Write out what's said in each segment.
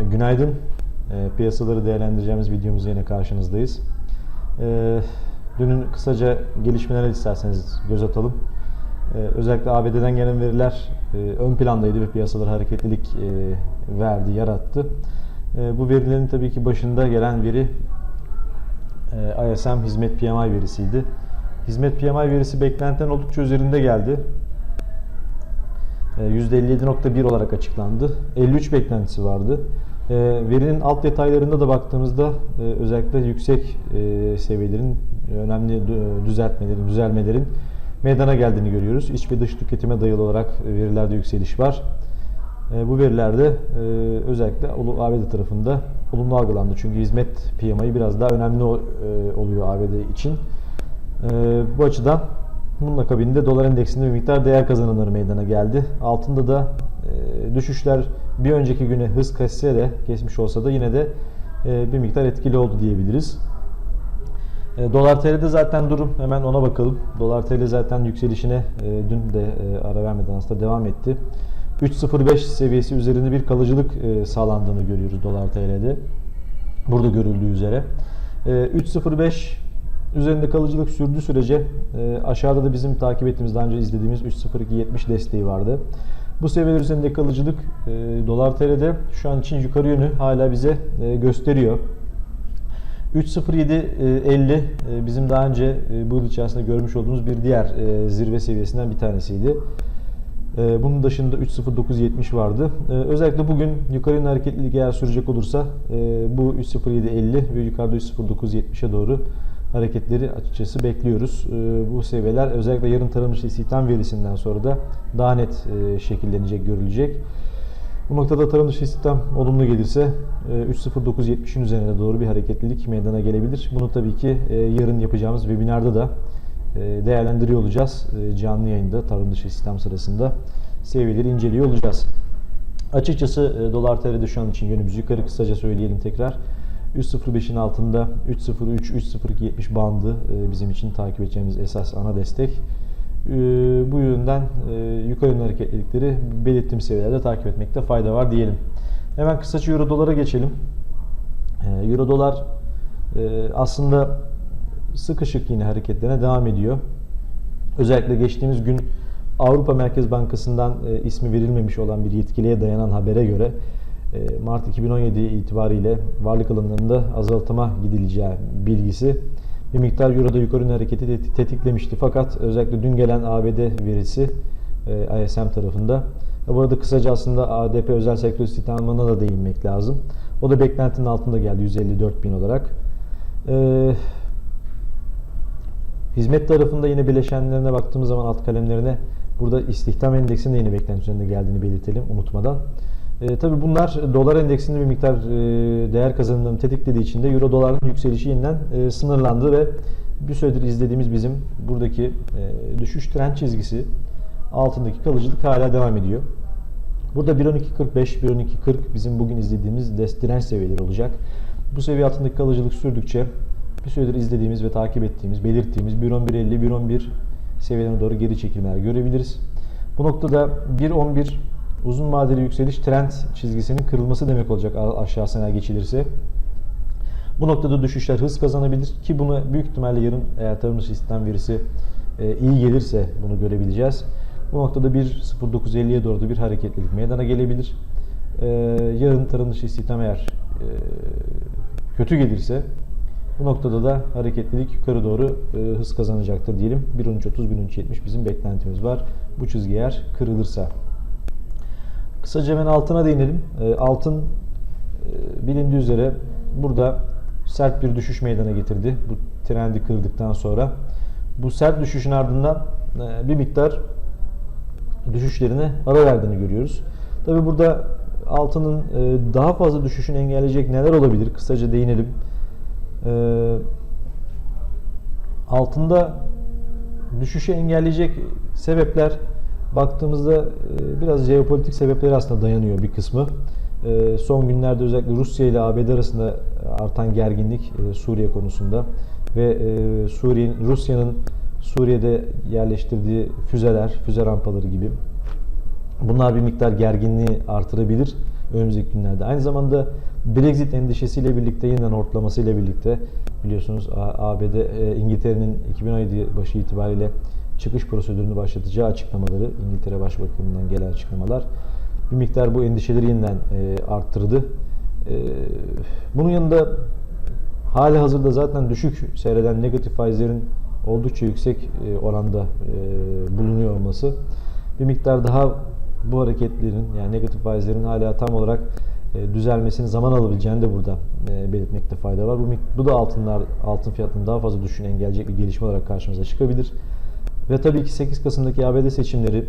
E, Günaydın. E, Piyasaları değerlendireceğimiz videomuzda yine karşınızdayız. E, Dünün kısaca gelişmelere isterseniz göz atalım. Özellikle ABD'den gelen veriler ön plandaydı ve piyasalara hareketlilik verdi, yarattı. Bu verilerin tabii ki başında gelen veri ISM hizmet PMI verisiydi. Hizmet PMI verisi beklentiden oldukça üzerinde geldi. E, %57.1 olarak açıklandı. 53 beklentisi vardı. E, Verinin alt detaylarında da baktığımızda e, özellikle yüksek e, seviyelerin önemli dü- düzeltmelerin, düzelmelerin meydana geldiğini görüyoruz. İç ve dış tüketime dayalı olarak e, verilerde yükseliş var. E, Bu verilerde e, özellikle ABD tarafında olumlu algılandı. Çünkü hizmet PMI biraz daha önemli e, oluyor ABD için. E, Bu açıdan bunun akabinde dolar endeksinde bir miktar değer kazanımları meydana geldi. Altında da e, düşüşler bir önceki güne hız kesse de kesmiş olsa da yine de e, bir miktar etkili oldu diyebiliriz. E, Dolar TL'de zaten durum hemen ona bakalım. Dolar TL zaten yükselişine e, dün de e, ara vermeden aslında devam etti. 3.05 seviyesi üzerinde bir kalıcılık e, sağlandığını görüyoruz Dolar TL'de. Burada görüldüğü üzere. E, 3.05 üzerinde kalıcılık sürdüğü sürece e, aşağıda da bizim takip ettiğimiz daha önce izlediğimiz 3.0270 desteği vardı. Bu seviyeler üzerinde kalıcılık e, Dolar TL'de şu an için yukarı yönü hala bize e, gösteriyor. 3.0750 e, bizim daha önce e, bu yıl içerisinde görmüş olduğumuz bir diğer e, zirve seviyesinden bir tanesiydi. E, Bunun dışında 3.0970 vardı. E, Özellikle bugün yukarı yönlü hareketlilik eğer sürecek olursa e, bu 3.0750 ve yukarıda 3.0970'e doğru hareketleri açıkçası bekliyoruz. E, Bu seviyeler özellikle yarın tarım istihdam verisinden sonra da daha net e, şekillenecek, görülecek. Bu noktada tarım dışı istihdam olumlu gelirse e, 3.0970'in üzerine doğru bir hareketlilik meydana gelebilir. Bunu tabii ki e, yarın yapacağımız webinarda da e, değerlendiriyor olacağız. E, Canlı yayında tarım dışı istihdam sırasında seviyeleri inceliyor olacağız. Açıkçası e, dolar TL'de şu an için yönümüz yukarı kısaca söyleyelim tekrar. 3.05'in altında 3.03-3.0270 bandı e, bizim için takip edeceğimiz esas ana destek. E, Bu yönden e, yukarı yönlü hareketlilikleri belirttiğim seviyelerde takip etmekte fayda var diyelim. Hemen kısaca Euro dolara geçelim. Euro dolar aslında sıkışık yine hareketlerine devam ediyor. Özellikle geçtiğimiz gün Avrupa Merkez Bankası'ndan ismi verilmemiş olan bir yetkiliye dayanan habere göre Mart 2017 itibariyle varlık alımlarında azaltıma gidileceği bilgisi bir miktar Euro'da yukarı hareketi tet- tetiklemişti. Fakat özellikle dün gelen ABD verisi e, ISM tarafında. E, Burada kısaca aslında ADP özel sektör istihdamına da değinmek lazım. O da beklentinin altında geldi 154 bin olarak. E, Hizmet tarafında yine bileşenlerine baktığımız zaman alt kalemlerine burada istihdam endeksinin de yine beklenti üzerinde geldiğini belirtelim unutmadan. E, tabii bunlar dolar endeksinde bir miktar e, değer kazanımlarını tetiklediği için de euro doların yükselişi yeniden e, sınırlandı ve bir süredir izlediğimiz bizim buradaki e, düşüş trend çizgisi altındaki kalıcılık hala devam ediyor. Burada 1.12.45, 1.12.40 bizim bugün izlediğimiz direnç seviyeleri olacak. Bu seviye altındaki kalıcılık sürdükçe bir süredir izlediğimiz ve takip ettiğimiz, belirttiğimiz 1.11.50, 1.11 seviyelerine doğru geri çekilmeler görebiliriz. Bu noktada 1.11 uzun vadeli yükseliş trend çizgisinin kırılması demek olacak aşağısına geçilirse. Bu noktada düşüşler hız kazanabilir ki bunu büyük ihtimalle yarın eğer tarım dışı istihdam verisi e, iyi gelirse bunu görebileceğiz. Bu noktada bir 0.950'ye doğru da bir hareketlilik meydana gelebilir. E, yarın tarım dışı istihdam eğer e, kötü gelirse bu noktada da hareketlilik yukarı doğru e, hız kazanacaktır diyelim. 1.13.30-1.13.70 bizim beklentimiz var. Bu çizgi eğer kırılırsa. Kısaca hemen altına değinelim. E, altın e, bilindiği üzere burada sert bir düşüş meydana getirdi. Bu trendi kırdıktan sonra. Bu sert düşüşün ardından e, bir miktar düşüşlerine ara verdiğini görüyoruz. Tabi burada altının e, daha fazla düşüşünü engelleyecek neler olabilir? Kısaca değinelim. Altında düşüşü engelleyecek sebepler baktığımızda e, biraz jeopolitik sebepleri aslında dayanıyor bir kısmı. E, Son günlerde özellikle Rusya ile ABD arasında artan gerginlik e, Suriye konusunda ve Suriye'nin Rusya'nın Suriye'de yerleştirdiği füzeler, füze rampaları gibi bunlar bir miktar gerginliği artırabilir. önümüzdeki günlerde. Aynı zamanda Brexit endişesiyle birlikte yeniden ortalamasıyla birlikte biliyorsunuz ABD İngiltere'nin 2017 başı itibariyle çıkış prosedürünü başlatacağı açıklamaları İngiltere Başbakanı'ndan gelen açıklamalar bir miktar bu endişeleri yeniden e, arttırdı. E, bunun yanında hali hazırda zaten düşük seyreden negatif faizlerin oldukça yüksek e, oranda e, bulunuyor olması bir miktar daha bu hareketlerin yani negatif faizlerin hala tam olarak e, düzelmesini zaman alabileceğini de burada e, belirtmekte fayda var. Bu, bu da altınlar altın fiyatının daha fazla düşüşünü engelleyecek bir gelişme olarak karşımıza çıkabilir. Ve tabii ki 8 Kasım'daki ABD seçimleri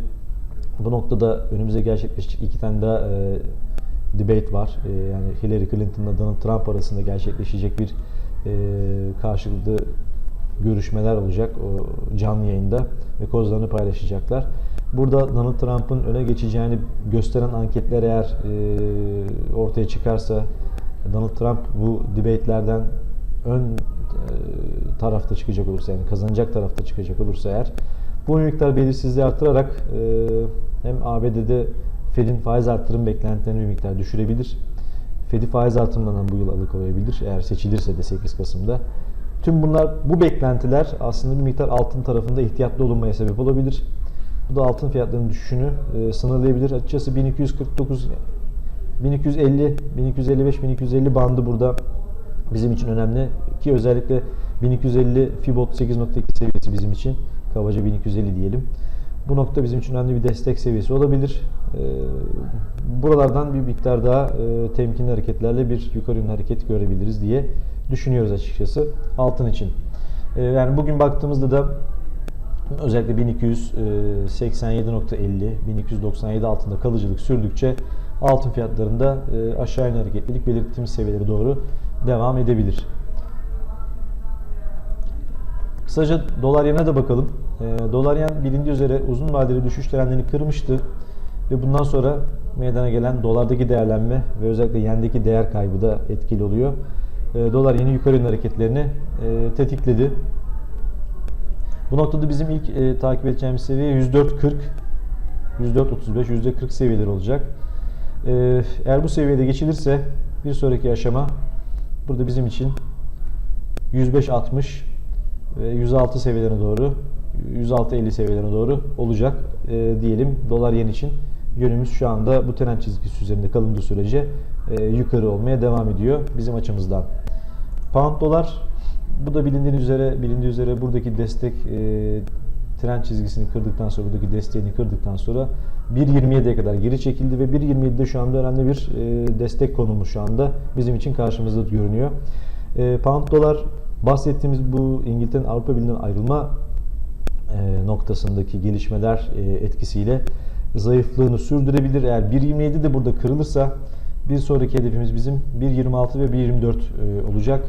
bu noktada önümüze gerçekleşecek iki tane daha e, debate var. E, yani Hillary Clinton'la Donald Trump arasında gerçekleşecek bir e, karşılıklı görüşmeler olacak o canlı yayında ve kozlarını paylaşacaklar. Burada Donald Trump'ın öne geçeceğini gösteren anketler eğer e, ortaya çıkarsa Donald Trump bu debate'lerden ön e, tarafta çıkacak olursa yani kazanacak tarafta çıkacak olursa eğer bu miktar belirsizliği artırarak e, hem ABD'de Fed'in faiz artırım beklentilerini bir miktar düşürebilir. Fed'i faiz artırımından bu yıl alıkoyabilir eğer seçilirse de 8 Kasım'da. Tüm bunlar, bu beklentiler aslında bir miktar altın tarafında ihtiyatlı olunmaya sebep olabilir. Bu da altın fiyatlarının düşüşünü e, sınırlayabilir. Açıkçası 1249 1250 1255 1250 bandı burada bizim için önemli ki özellikle 1250 Fibot 8.2 seviyesi bizim için kabaca 1250 diyelim. Bu nokta bizim için önemli bir destek seviyesi olabilir. Ee, Buralardan bir miktar daha e, temkinli hareketlerle bir yukarı yönlü hareket görebiliriz diye düşünüyoruz açıkçası altın için. Ee, Yani bugün baktığımızda da özellikle 1287.50, 1297 altında kalıcılık sürdükçe altın fiyatlarında e, aşağı yönlü hareketlilik belirttiğimiz seviyelere doğru devam edebilir. Kısaca dolar yenine de bakalım. E, dolar yen bilindiği üzere uzun vadeli düşüş trendini kırmıştı ve bundan sonra meydana gelen dolardaki değerlenme ve özellikle yendeki değer kaybı da etkili oluyor. E, dolar yeni yukarı hareketlerini e, tetikledi. Bu noktada bizim ilk e, takip edeceğimiz seviye 104.40, 104.35, %40 seviyeleri olacak. E, eğer bu seviyede geçilirse bir sonraki aşama burada bizim için 105.60 ve 106 seviyelerine doğru 106.50 seviyelerine doğru olacak e, diyelim dolar yen için. Yönümüz şu anda bu trend çizgisi üzerinde kalındığı sürece e, yukarı olmaya devam ediyor bizim açımızdan. Pound dolar bu da bilindiği üzere bilindiği üzere buradaki destek e, trend çizgisini kırdıktan sonra buradaki desteğini kırdıktan sonra 1.27'ye kadar geri çekildi ve 1.27'de şu anda önemli bir e, destek konumu şu anda bizim için karşımızda görünüyor. E, pound dolar bahsettiğimiz bu İngiltere'nin Avrupa Birliği'nden ayrılma e, noktasındaki gelişmeler e, etkisiyle zayıflığını sürdürebilir. Eğer 1.27 de burada kırılırsa bir sonraki hedefimiz bizim 1.26 ve 1.24 e, olacak.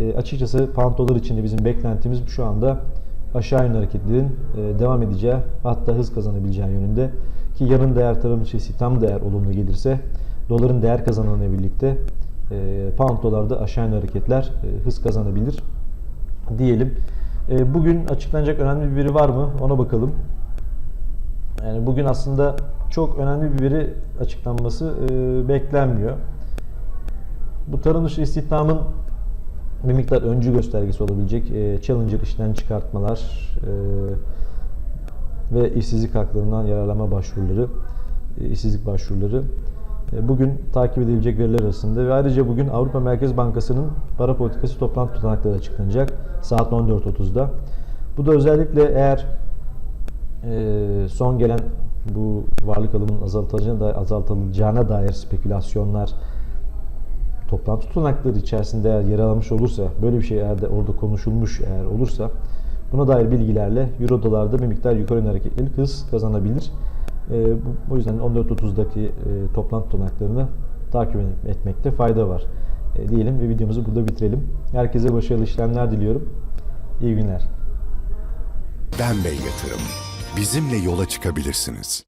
E, açıkçası pound dolar için de bizim beklentimiz şu anda aşağı yönlü hareketlerin e, devam edeceği hatta hız kazanabileceği yönünde ki yarın değer tarımcısı tam değer olumlu gelirse doların değer kazananla birlikte e, pound dolarda aşağı yönlü hareketler e, hız kazanabilir diyelim. E, bugün açıklanacak önemli bir veri var mı? Ona bakalım. Yani bugün aslında çok önemli bir veri açıklanması e, beklenmiyor. Bu tarım dışı istihdamın bir miktar öncü göstergesi olabilecek e, Challenger işten çıkartmalar e, ve işsizlik haklarından yararlanma başvuruları, e, işsizlik başvuruları e, bugün takip edilecek veriler arasında ve ayrıca bugün Avrupa Merkez Bankası'nın para politikası toplantı tutanakları açıklanacak saat 14.30'da. Bu da özellikle eğer e, son gelen bu varlık alımının azaltılacağına dair, azaltılacağına dair spekülasyonlar toplantı tutanakları içerisinde eğer yer almış olursa, böyle bir şey eğer de orada konuşulmuş eğer olursa buna dair bilgilerle Euro dolarda bir miktar yukarı yönlü hareketlilik hız kazanabilir. E, bu, o yüzden 14.30'daki e, toplantı tutanaklarını takip etmekte fayda var. E, diyelim ve videomuzu burada bitirelim. Herkese başarılı işlemler diliyorum. İyi günler. Ben Bey Yatırım. Bizimle yola çıkabilirsiniz.